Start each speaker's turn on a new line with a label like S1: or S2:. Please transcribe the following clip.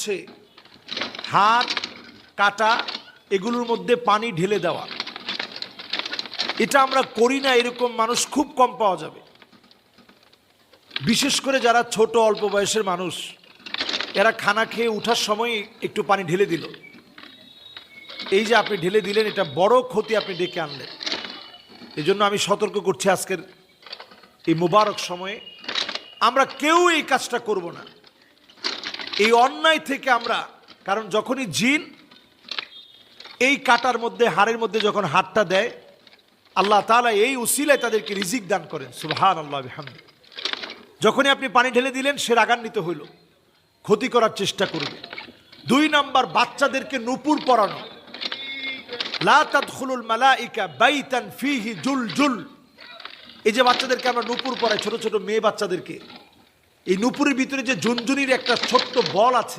S1: হচ্ছে হাত, কাটা, এগুলোর মধ্যে পানি ঢেলে দেওয়া। এটা আমরা করি না, এরকম মানুষ খুব কম পাওয়া যাবে। বিশেষ করে যারা ছোট, অল্প বয়সের মানুষ, এরা খানা খেয়ে ওঠার সময় একটু পানি ঢেলে দিল। এই যে আপনি ঢেলে দিলেন, এটা বড় ক্ষতি আপনি ডেকে আনলেন। এই জন্য আমি সতর্ক করছি আজকের এই মুবারক সময়ে। আমরা কেউ এই কাজটা করব না। এই অন্যায় থেকে আমরা, কারণ যখনই জিন এই কাটার মধ্যে, হাড়ের মধ্যে যখন হাতটা দেয়, আল্লাহ তাআলা এই উসিলায় তাদেরকে রিজিক দান করেন সুবহান আল্লাহ বিহামদি যখনই আপনি পানি ঢেলে দিলেন, সে রাগান্বিত হইল, ক্ষতি করার চেষ্টা করবে। দুই নাম্বার, বাচ্চাদেরকে নুপুর পরানো। জুল জুল এই যে বাচ্চাদেরকে আমরা নুপুর পরাই, ছোট ছোট মেয়ে বাচ্চাদেরকে এই নুপুরের ভিতরে যে ঝুনঝুনির একটা ছোট্ট বল আছে